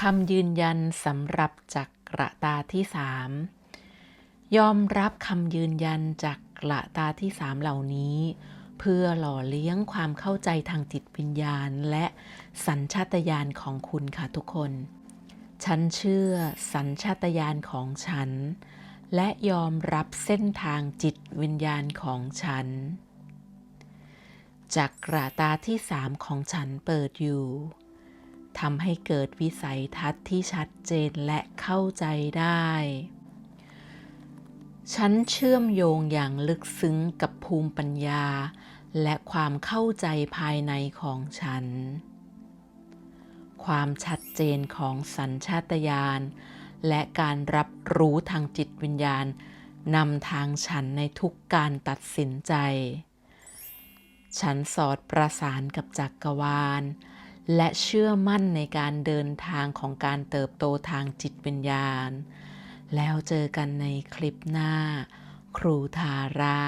คำยืนยันสำหรับจักระตาที่สามยอมรับคำยืนยันจากกระตาที่สามเหล่านี้ เพื่อหล่อเลี้ยงความเข้าใจทางจิตวิญญาณ และสัญชาตญาณของคุณค่ะทุกคน ฉันเชื่อสัญชาตญาณของฉัน และยอมรับเส้นทางจิตวิญญาณของฉันจากกระตาที่สามของฉันเปิดอยู่ ทำให้เกิดวิสัยทัศน์ที่ชัดเจนและเข้าใจได้ ฉันเชื่อมโยงอย่างลึกซึ้งกับภูมิปัญญา และความเข้าใจภายในของฉัน ความชัดเจนของสัญชาตญาณและการรับรู้ทางจิตวิญญาณนำทางฉันในทุกการตัดสินใจ ฉันสอดประสานกับจักรวาล และเชื่อมั่นในการเดินทางของการเติบโตทางจิตวิญญาณ แล้วเจอกันในคลิปหน้า ครูทารา